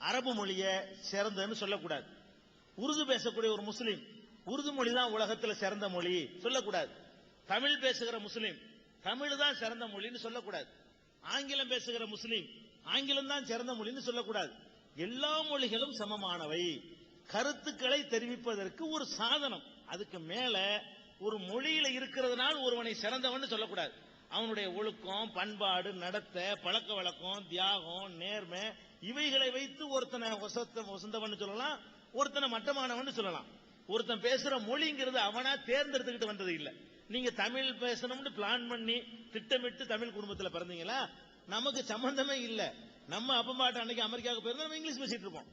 அரபு மொழியை சிறந்தன்னு சொல்லக்கூடாது. உருது பேசக்கூடிய ஒரு முஸ்லீம் உருது மொழி தான் உலகத்துல சிறந்த மொழி சொல்லக்கூடாது. தமிழ் பேசுகிற முஸ்லீம் தமிழ் தான் சிறந்த மொழின்னு சொல்லக்கூடாது. ஆங்கிலம் பேசுகிற முஸ்லீம் ஆங்கிலம் தான் சிறந்த மொழின்னு சொல்லக்கூடாது. எல்லா மொழிகளும் சமமானவை. கருத்துக்களை தெரிவிப்பதற்கு ஒரு சாதனம். அதுக்கு மேல ஒரு மொழியில இருக்கிறதுனால ஒருவனை சிறந்தவன் சொல்லக்கூடாது. அவனுடைய ஒழுக்கம் பண்பாடு நடத்த பழக்க வழக்கம் தியாகம் நேர்மை இவைகளை வைத்து ஒருத்தனை வசத்த வசந்தவன் சொல்லலாம் ஒருத்தனை மட்டமானவன் சொல்லலாம். ஒருத்தன் பேசுற மொழிங்கிறது அவனா தேர்ந்தெடுத்துக்கிட்டு வந்தது இல்ல. நீங்க தமிழ் பேசணும்னு பிளான் பண்ணி திட்டமிட்டு தமிழ் குடும்பத்துல பிறந்தீங்களா? நமக்கு சம்பந்தமே இல்ல. நம்ம அப்பமாட்ட அன்னைக்கு அமெரிக்காவுக்கு போயிருந்தா நம்ம இங்கிலீஷ் பேசிட்டு இருப்போம்.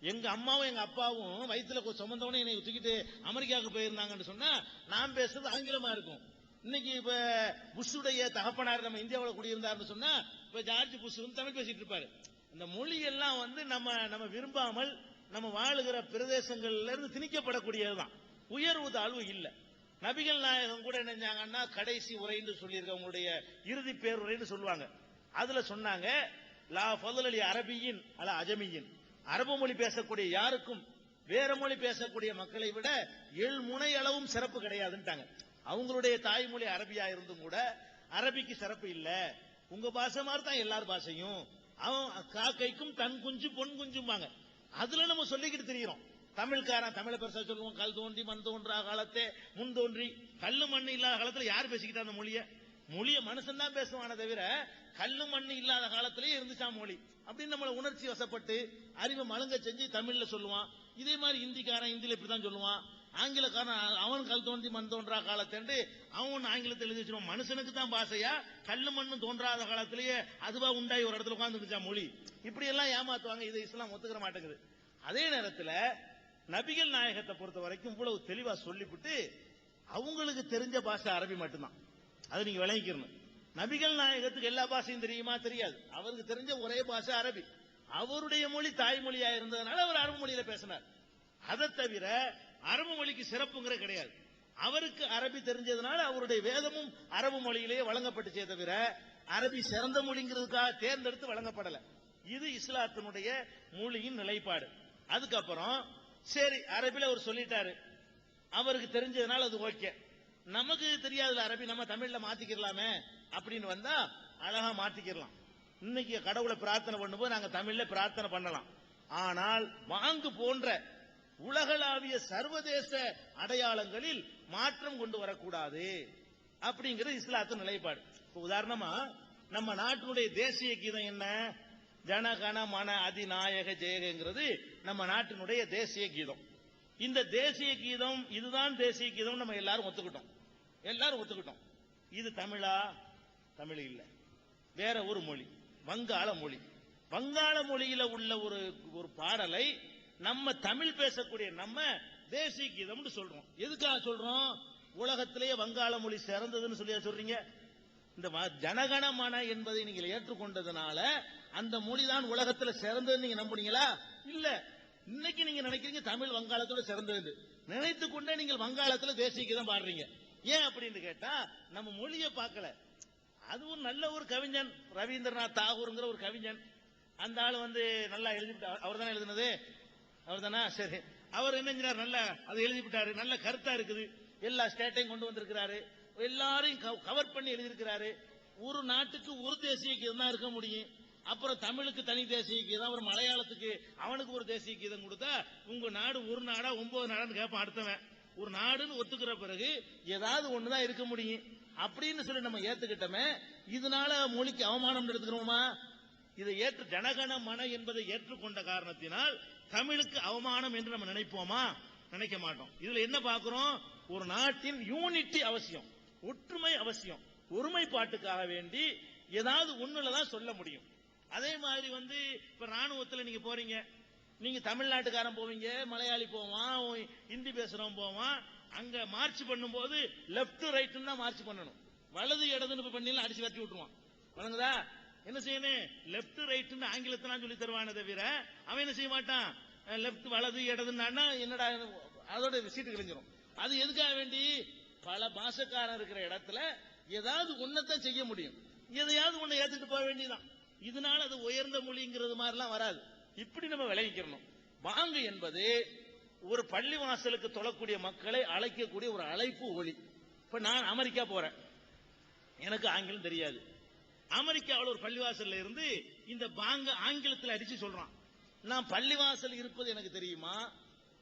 எங்க அம்மாவும் எங்க அப்பாவும் வயிற்றுல கொ- சுமந்தவனே என்னை தூக்கிட்டு அமெரிக்காவுக்கு போயிருந்தாங்கன்னு சொன்னா நான் பேசுறது ஆங்கிலமா இருக்கும். இன்னைக்கு இப்ப புஷுடைய தகப்பனார் நம்ம இந்தியாவில் குடியிருந்தாருன்னு சொன்னா இப்ப ஜார்ஜ் புஷ் வந்து தமிழ் பேசிட்டு இருப்பாரு. இந்த மொழி எல்லாம் வந்து நம்ம நம்ம விரும்பாமல் நம்ம வாழுகிற பிரதேசங்கள்ல இருந்து திணிக்கப்படக்கூடியதுதான். உயர்வு தாழ்வு இல்லை. நபிகள் நாயகம் கூட நினைஞ்சாங்கன்னா கடைசி உரைன்னு சொல்லியிருக்க அவங்களுடைய இறுதி பேருரைன்னு சொல்லுவாங்க. அதுல சொன்னாங்க லா ஃபضل அலி அரபியின் அல அஜமியின். அரபு மொழி பேசக்கூடிய யாருக்கும் வேற மொழி பேசக்கூடிய மக்களை விட எள் முனை அளவும் சிறப்பு கிடையாதுன்ட்டாங்க. அவங்களுடைய தாய்மொழி அரபியா இருந்தும் கூட அரபிக்கு சிறப்பு இல்லை. உங்க பாஷை மாதிரி தான் எல்லார் பாஷையும். அவன் காக்கைக்கும் தன் குஞ்சு பொன் குஞ்சும்பாங்க. அதுல நம்ம சொல்லிக்கிட்டு தெரியுறோம். தமிழ்காரன் தமிழை பெருசா சொல்லுவோம் கல் தோன்றி மண் தோன்றா காலத்தே முன் தோன்றி கல்லு மண் இல்லாத காலத்துல யார் பேசிக்கிட்டா அந்த மொழிய? மொழிய மனுஷன் தான் பேசுவானே தவிர கல்லு மண் இல்லாத காலத்திலேயே இருந்துச்சா மொழி? அப்படின்னு நம்மள உணர்ச்சி வசப்பட்டு அறிவை மழுங்க செஞ்சு தமிழ்ல சொல்லுவான். இதே மாதிரி ஹிந்திக்காரன் ஹிந்தில இப்படிதான் சொல்லுவான். ஆங்கிலக்காரன் அவன் கல் தோன்றி மண் தோன்றா காலத்தேண்டு அவன் ஆங்கிலத்தில் எழுதி வச்சிருவான். மனுஷனுக்கு தான் பாசையா கல்லு மண்ணு தோன்றாத காலத்திலேயே அதுவா உண்டாய் ஒரு இடத்துல உட்கார்ந்துருச்சா மொழி? இப்படி எல்லாம் ஏமாத்துவாங்க. இதை இஸ்லாம் ஒத்துக்கிற மாட்டேங்குது. அதே நேரத்தில் நபிகள் நாயகத்தை பொறுத்த வரைக்கும் இவ்வளவு தெளிவா சொல்லிவிட்டு அவங்களுக்கு தெரிஞ்ச பாஷை அரபி மட்டும்தான். அது நீங்க விளங்கிக்கணும். நபிகள் நாயகத்துக்கு எல்லா பாஷையும் தெரியுமா? தெரியாது. அவருக்கு தெரிஞ்ச ஒரே பாஷை அரபி. அவருடைய மொழி தாய்மொழியா இருந்ததுனால அவர் அரபு மொழியில பேசினார். அதை தவிர அரபு மொழிக்கு சிறப்புங்கிற கிடையாது. அவருக்கு அரபி தெரிஞ்சதுனால அவருடைய வேதமும் அரபு மொழியிலேயே வழங்கப்பட்டுச்சே தவிர அரபி சிறந்த மொழிங்கிறதுக்காக தேர்ந்தெடுத்து வழங்கப்படல. இது இஸ்லாத்தினுடைய மொழியின் நிலைப்பாடு. அதுக்கப்புறம் சரி அரபில அவர் சொல்லிட்டாரு. அவருக்கு தெரிஞ்சதுனால அது ஓகே. நமக்கு தெரியாதுல அரபி நம்ம தமிழ்ல மாத்திக்கிறலாமே அப்படின்னு வந்தா அழகா மாத்திக்கிறலாம் இன்னைக்கு கடவுளை பிரார்த்தனை பண்ணும்போது நாங்க தமிழ்ல பிரார்த்தனை பண்ணலாம். ஆனால் வாங்கு போன்ற உலகளாவிய சர்வதேச அடையாளங்களில் மாற்றம் கொண்டு வரக்கூடாது அப்படிங்கிறது இஸ்லாத்தின் நிலைப்பாடு. இப்போ உதாரணமா நம்ம நாட்டினுடைய தேசிய கீதம் என்ன? ஜனகண மன அதிநாயக ஜெயகங்கிறது நம்ம நாட்டினுடைய தேசிய கீதம். இந்த தேசிய கீதம் இதுதான் தேசிய கீதம் நம்ம எல்லாரும் ஒத்துக்கிட்டோம். எல்லாரும் ஒத்துக்கிட்டோம். இது தமிழா? தமிழ் இல்ல. வேற ஒரு மொழி வங்காள மொழி. வங்காள மொழியில உள்ள ஒரு ஒரு பாடலை நம்ம தமிழ் பேசக்கூடிய நம்ம தேசிய கீதம்னு சொல்றோம். எதுக்காக சொல்றோம்? உலகத்திலேயே வங்காள மொழி சிறந்ததுன்னு சொல்லியா சொல்றீங்க? இந்த வ- ஜனகணமன என்பதை நீங்கள் ஏற்றுக்கொண்டதுனால அந்த மொழி தான் உலகத்துல சிறந்ததுன்னு நீங்க நம்புனீங்களா? இல்ல. இன்னைக்கு நீங்க நினைக்கிறீங்க தமிழ் வங்காளத்தோட சிறந்தது நினைத்து கொண்டே நீங்கள் வங்காளத்துல தேசிய கீதம் பாடுறீங்க. ஏன் அப்படின்னு கேட்டா நம்ம மொழியை பார்க்கல. அதுவும் நல்ல ஒரு கவிஞன். ரவீந்திரநாத் தாகூருங்கிற ஒரு கவிஞன். அந்த ஆள் வந்து நல்லா எழுதிட்டு அவர் தானே எழுதினது? அவர் தானே சரி. அவர் என்ன செஞ்சார் நல்லா அதை எழுதிவிட்டாரு. நல்ல கருத்தா இருக்குது. எல்லா ஸ்டேட்டையும் கொண்டு வந்திருக்கிறாரு. எல்லாரையும் கவர் பண்ணி எழுதியிருக்கிறாரு. ஒரு நாட்டுக்கு ஒரு தேசிய கீதம் தான் இருக்க முடியும். அப்புறம் தமிழுக்கு தனி தேசிய கீதம் அப்புறம் மலையாளத்துக்கு அவனுக்கு ஒரு தேசிய கீதம் கொடுத்தா உங்க நாடு ஒரு நாடா ஒன்பது நாடான்னு கேட்பான் அடுத்தவன். ஒரு நாடுன்னு ஒத்துக்கிற பிறகு ஏதாவது ஒண்ணுதான் இருக்க முடியும். அப்படின்னு சொல்லி நம்ம ஏத்துக்கிட்டோமே இதனால மொழிக்கு அவமானம் எடுத்துக்கிறோமா? இதை ஏற்று ஜனகண மன என்பதை ஏற்றுக்கொண்ட காரணத்தினால் தமிழுக்கு அவமானம் என்று நம்ம நினைப்போமா? நினைக்க மாட்டோம். இதுல என்ன பார்க்கிறோம்? ஒரு நாட்டின் யூனிட்டி அவசியம் ஒற்றுமை அவசியம் ஒருமைப்பாட்டுக்காக வேண்டி ஏதாவது ஒண்ணுல தான் சொல்ல முடியும். அதே மாதிரி வந்து இப்ப ராணுவத்தில் நீங்க போறீங்க. நீங்க தமிழ்நாட்டுக்காரன் போவீங்க மலையாளி போவான் ஹிந்தி பேசுறவன் போவான். அங்க மார்ச் பண்ணும்போது லெப்ட் ரைட்னு தான் மார்ச் பண்ணணும். வலது இடதுன்னு பண்ணி பண்ணிலாம் அடிச்சு கட்டி விட்டுருவான். வணங்குதா என்ன செய்யணும்? லெப்ட் ரைட்னு ஆங்கிலத்தை சொல்லி தருவானே தவிர அவன் என்ன செய்ய மாட்டான்? லெப்ட் வலது இடதுன்னா என்னடா அதோட சீட்டு கிழிஞ்சிரும். அது எதுக்காக வேண்டி? பல பாஷக்காரன் இருக்கிற இடத்துல ஏதாவது ஒன்னத்தான் செய்ய முடியும். எதையாவது ஒண்ணு ஏத்துட்டு போக வேண்டியதான் இதனால அது உயர்ந்த மொழிங்கிறது மாதிரிலாம் வராது. இப்படி நம்ம விளைவிக்கணும் வாங்கு என்பது ஒரு பள்ளி வாசலுக்கு தொழக்கூடிய மக்களை அழைக்கக்கூடிய ஒரு அழைப்பு ஒளி இப்ப நான் அமெரிக்கா போறேன். எனக்கு ஆங்கிலம் தெரியாது. அமெரிக்காவில் ஒரு பள்ளிவாசல்ல இருந்து இந்த பாங்க ஆங்கிலத்தில் அடிச்சு சொல்றான். நான் பள்ளிவாசல் இருப்பது எனக்கு தெரியுமா?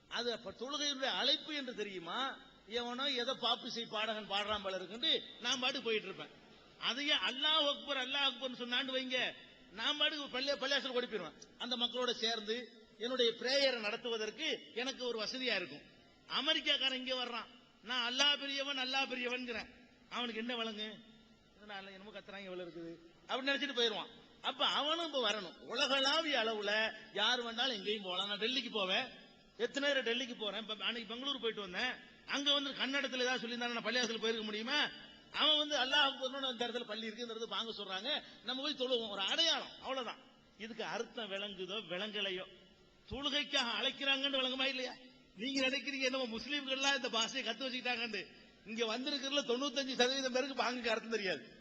அது அப்ப தொழுகையுடைய அழைப்பு என்று தெரியுமா? எவனோ எதை பாப்பிசை பாடகன் பாடுறான் போல இருக்குன்னு நான் பாட்டு போயிட்டு இருப்பேன். அதையே அல்லாஹ் அக்பர் அல்லாஹ் அக்பர் சொன்னாண்டு வைங்க. நான் பாட்டுக்கு பள்ளி பள்ளியாசல் ஓடி அந்த மக்களோட சேர்ந்து என்னுடைய பிரேயரை நடத்துவதற்கு எனக்கு ஒரு வசதியா இருக்கும். அமெரிக்காக்காரன் இங்கே வர்றான். நான் அல்லாஹ் பெரியவன் அல்லாஹ் பெரியவன்கிறேன் அவனுக்கு என்ன வழங்கு? இதனால என்னமோ கத்துறாங்க எவ்வளவு இருக்குது. அப்படின்னு நினைச்சிட்டு போயிருவான். அப்ப அவனும் இப்ப வரணும். உலகளாவிய அளவுல யார் வேணாலும் எங்கேயும் போகலாம். நான் டெல்லிக்கு போவேன். எத்தனை நேரம் டெல்லிக்கு போறேன். அன்னைக்கு பெங்களூர் போயிட்டு வந்தேன். அங்க வந்து கன்னடத்துல ஏதாவது சொல்லியிருந்தாங்க நான் பள்ளியாசல் போயிருக்க முடியுமா? அவன் வந்து அல்லாஹ் அந்த இந்த இடத்துல பள்ளி இருக்குங்கிறது வாங்க பாங்க சொல்றாங்க. நம்ம போய் தொழுவோம். ஒரு அடையாளம். அவ்வளவுதான். இதுக்கு அர்த்தம் விளங்குதோ விளங்கலையோ? தொழுகைக்காக அழைக்கிறாங்கன்னு விளங்குமா இல்லையா? நீங்க நினைக்கிறீங்க என்னமோ முஸ்லீம்கள்லாம் இந்த பாஷையை கத்து வச்சுக்கிட்டாங்கன்னு. இங்க வந்திருக்கிறதுல தொண்ணூத்தஞ்சு சதவீதம் பேருக்கு பாங்குக்கு அர்த்தம் தெரியாது.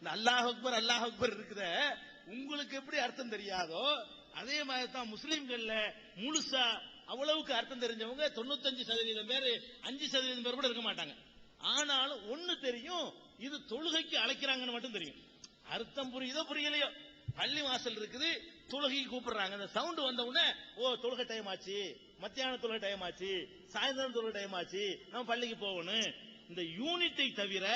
இந்த அல்லாஹ் அக்பர் அல்லாஹ் அக்பர் இருக்குத உங்களுக்கு எப்படி அர்த்தம் தெரியாதோ அதே மாதிரி தான் முஸ்லீம்கள்ல முழுசா அவ்வளவுக்கு அர்த்தம் தெரிஞ்சவங்க தொண்ணூத்தஞ்சு சதவீதம் பேர் அஞ்சு சதவீதம் பேர் கூட இருக்க மாட்டாங்க. ஆனாலும் ஒண்ணு தெரியும் இது தொழுகைக்கு அழைக்கிறாங்கன்னு மட்டும் தெரியும். அர்த்தம் புரியுதோ புரியலையோ? பள்ளி வாசல் இருக்குது தொழுகைக்கு கூப்பிடுறாங்க. அந்த சவுண்ட் வந்த உடனே ஓ தொழுகை டைம் ஆச்சு மத்தியான தொழுகை டைம் ஆச்சு சாயந்தரம் தொழுகை டைம் ஆச்சு நம்ம பள்ளிக்கு போகணும். இந்த யூனிட்டை தவிர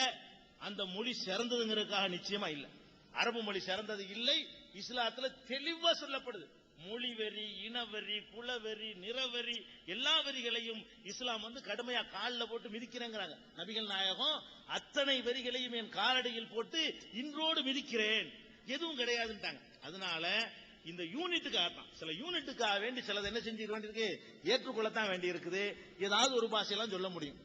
அந்த மொழி சிறந்ததுங்கிறதுக்காக நிச்சயமா இல்லை. அரபு மொழி சிறந்தது இல்லை இஸ்லாத்துல தெளிவா சொல்லப்படுது. மொழி வெறி இனவெறி குலவெறி நிறவெறி எல்லா வெறிகளையும் இஸ்லாம் வந்து கடுமையா காலில் போட்டு மிதிக்கிறேங்கிறாங்க. நபிகள் நாயகம் அத்தனை வெறிகளையும் என் காலடியில் போட்டு இன்றோடு மிதிக்கிறேன். எதுவும் கிடையாதுன்ட்டாங்க. அதனால இந்த யூனிட்டுக்காக தான் சில யூனிட்டுக்காக வேண்டி சிலது என்ன செஞ்சுக்க வேண்டியிருக்கு? ஏற்றுக்கொள்ளத்தான் வேண்டி இருக்குது ஏதாவது ஒரு பாஷையெல்லாம் சொல்ல முடியும்.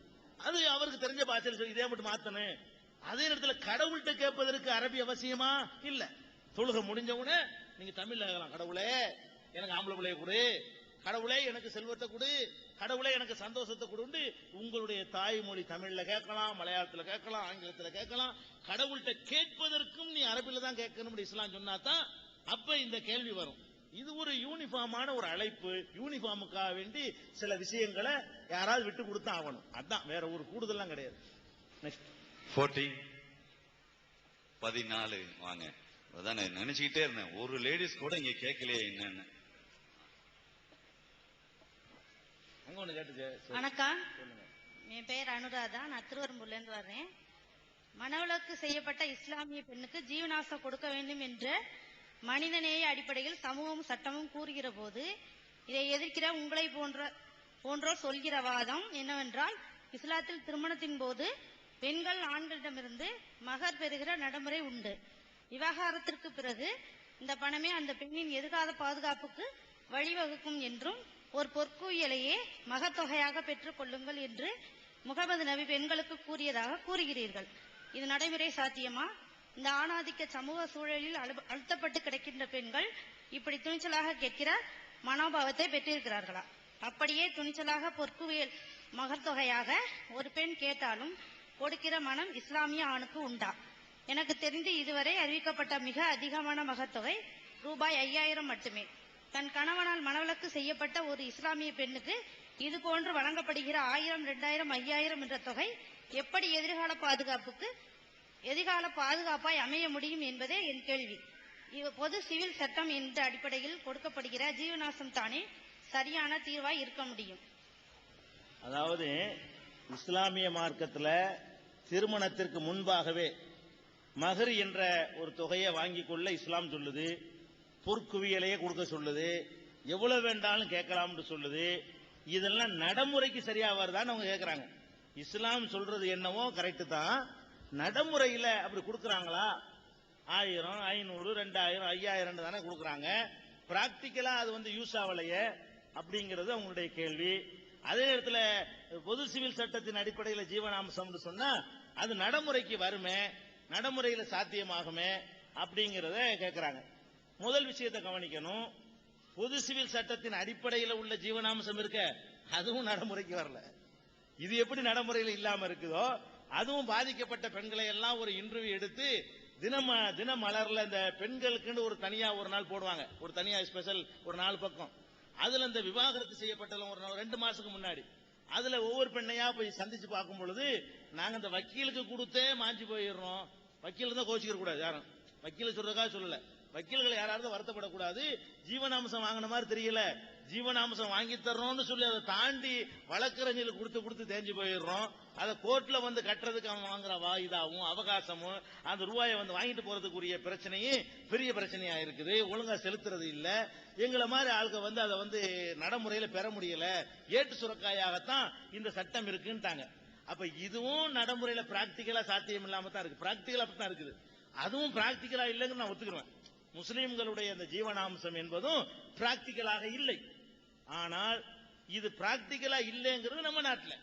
அது அவருக்கு தெரிஞ்ச பாஷையில் சொல்லி இதே மட்டும் மாத்தணும். அதே நேரத்தில் கடவுள்கிட்ட கேட்பதற்கு அரபி அவசியமா? இல்ல. தொழுக முடிஞ்ச உடனே நீங்க தமிழ்ல கேட்கலாம் கடவுளே எனக்கு ஆம்பளை பிள்ளைய கொடு. கடவுளே எனக்கு செல்வத்தை கொடு. கடவுளே எனக்கு சந்தோஷத்தை கொடுண்டு உங்களுடைய தாய்மொழி தமிழ்ல கேட்கலாம் மலையாளத்துல கேட்கலாம் ஆங்கிலத்துல கேட்கலாம். கடவுள்கிட்ட கேட்பதற்கும் நீ அரபில தான் கேட்கணும் இஸ்லாம் சொன்னாதான் அப்ப இந்த கேள்வி வரும். இது ஒரு யூனிஃபார்மான ஒரு அழைப்பு. யூனிஃபார்முக்காக வேண்டி சில விஷயங்களை யாராவது விட்டு கொடுத்தா ஆகணும். அதான் வேற ஒரு கூடுதல்லாம் கிடையாது. நெக்ஸ்ட் ஃபோர்டீன் பதினாலு வாங்க. அதான் நினைச்சுக்கிட்டே இருந்தேன். ஒரு லேடிஸ் கூட இங்க கேட்கலையே என்னன்னு. வணக்கம். என் பெயர் அனுராதா. நான் திருவரம்பூர்ல இருந்து வர்றேன். மனவிலக்கு செய்யப்பட்ட இஸ்லாமிய பெண்ணுக்கு ஜீவனாசம் கொடுக்க வேண்டும் என்ற மனிதநேய அடிப்படையில் சமூகமும் சட்டமும் கூறுகிற போது இதை எதிர்க்கிற உங்களை போன்ற போன்றோர் சொல்கிற வாதம் என்னவென்றால் இஸ்லாத்தில் திருமணத்தின் போது பெண்கள் ஆண்களிடமிருந்து மகர் பெறுகிற நடைமுறை உண்டு. விவாகரத்திற்கு பிறகு இந்த பணமே அந்த பெண்ணின் எதிர்கால பாதுகாப்புக்கு வழிவகுக்கும் என்றும் ஒரு பொற்கூயலையே மகத்தொகையாக பெற்றுக் கொள்ளுங்கள் என்று முகமது நபி பெண்களுக்கு கூறியதாக கூறுகிறீர்கள். இது நடைமுறை சாத்தியமா? இந்த ஆணாதிக்க சமூக சூழலில் அழு- அழுத்தப்பட்டு கிடைக்கின்ற பெண்கள் இப்படி துணிச்சலாக கேட்கிற மனோபாவத்தை பெற்றிருக்கிறார்களா? அப்படியே துணிச்சலாக பொற்குவியல் மகத்தொகையாக ஒரு பெண் கேட்டாலும் கொடுக்கிற மனம் இஸ்லாமிய ஆணுக்கு உண்டா? எனக்கு தெரிந்து இதுவரை அறிவிக்கப்பட்ட மிக அதிகமான மகத்தொகை ரூபாய் ஐயாயிரம் மட்டுமே. தன் கணவனால் மனவிலக்கு செய்யப்பட்ட ஒரு இஸ்லாமிய பெண்ணுக்கு இது போன்று வழங்கப்படுகிற ஆயிரம் ரெண்டாயிரம் ஐயாயிரம் என்ற தொகை எப்படி எதிர்கால பாதுகாப்புக்கு எதிர்கால பாதுகாப்பாய் அமைய முடியும் என்பதே என் கேள்வி. பொது சிவில் சட்டம் என்ற அடிப்படையில் கொடுக்கப்படுகிற ஜீவநாசம் தானே சரியான தீர்வாய் இருக்க முடியும். அதாவது இஸ்லாமிய மார்க்கத்தில் திருமணத்திற்கு முன்பாகவே மகர் என்ற ஒரு தொகையை வாங்கிக் கொள்ள இஸ்லாம் சொல்லுது பொற்குவியலையே கொடுக்க சொல்லுது எவ்வளவு வேண்டாலும் கேட்கலாம்னு சொல்லுது. இதெல்லாம் நடைமுறைக்கு சரியா வருதான்னு அவங்க கேட்கறாங்க. இஸ்லாம் சொல்றது என்னவோ கரெக்டு தான். நடைமுறையில அப்படி கொடுக்கறாங்களா? ஆயிரம் ஐநூறு ரெண்டாயிரம் ஐயாயிரம் தானே கொடுக்கறாங்க. பிராக்டிக்கலா அது வந்து யூஸ் ஆகலையே அப்படிங்கிறது அவங்களுடைய கேள்வி. அதே நேரத்தில் பொது சிவில் சட்டத்தின் அடிப்படையில் ஜீவனாம்சம்னு சொன்னா அது நடைமுறைக்கு வருமே நடைமுறையில சாத்தியமாகுமே அப்படிங்கிறத கேட்கிறாங்க முதல் விஷயத்தை கவனிக்கணும். பொது சிவில் சட்டத்தின் அடிப்படையில் உள்ள ஜீவனாம்சம் இருக்க அதுவும் நடைமுறைக்கு வரல. இது எப்படி நடைமுறையில் இல்லாம இருக்குதோ அதுவும் பாதிக்கப்பட்ட பெண்களை எல்லாம் ஒரு இன்டர்வியூ எடுத்து தினம தினமலர்ல இந்த பெண்களுக்குன்னு ஒரு தனியா ஒரு நாள் போடுவாங்க. ஒரு தனியா ஸ்பெஷல் ஒரு நாலு பக்கம். அதுல இந்த விவாகரத்து செய்யப்பட்டலாம் ஒரு நாள் ரெண்டு மாசத்துக்கு முன்னாடி. அதுல ஒவ்வொரு பெண்ணையா போய் சந்திச்சு பார்க்கும் பொழுது நாங்க இந்த வக்கீலுக்கு கொடுத்தே மாஞ்சி போயிடுறோம். வக்கீல் தான் கோச்சிக்க கூடாது யாரும். வக்கீல சொல்றதுக்காக சொல்லல. வக்கீல்கள் யாராவது வருத்தப்படக்கூடாது. ஜீவனாம்சம் வாங்கின மாதிரி தெரியல. ஜீவனாம்சம் வாங்கி தர்றோம்னு சொல்லி அதை தாண்டி வழக்கறிஞர்கள் கொடுத்து கொடுத்து தேஞ்சு போயிடுறோம். அதை கோர்ட்ல வந்து கட்டுறதுக்கு அவன் வாங்குற வாயுதாவும் அவகாசமும் அந்த ரூபாயை வந்து வாங்கிட்டு போறதுக்குரிய பிரச்சனையும் பெரிய பிரச்சனையா இருக்குது. ஒழுங்கா செலுத்துறது இல்ல. எங்களை மாதிரி ஆளுங்க வந்து அதை வந்து நடைமுறையில பெற முடியல. ஏட்டு சுரக்காயாகத்தான் இந்த சட்டம் இருக்குன்ட்டாங்க. அப்ப இதுவும் நடைமுறையில பிராக்டிக்கலா சாத்தியம் இல்லாம தான் இருக்கு. பிராக்டிக்கலா தான் இருக்குது. அதுவும் பிராக்டிக்கலா இல்லைன்னு நான் ஒத்துக்கிறேன். முஸ்லிம்களுடைய அந்த ஜீவனாம்சம் என்பதும் பிராக்டிக்கலாக இல்லை. ஆனால் இது பிராக்டிக்கலா இல்லைங்கிறது நம்ம நாட்டில்.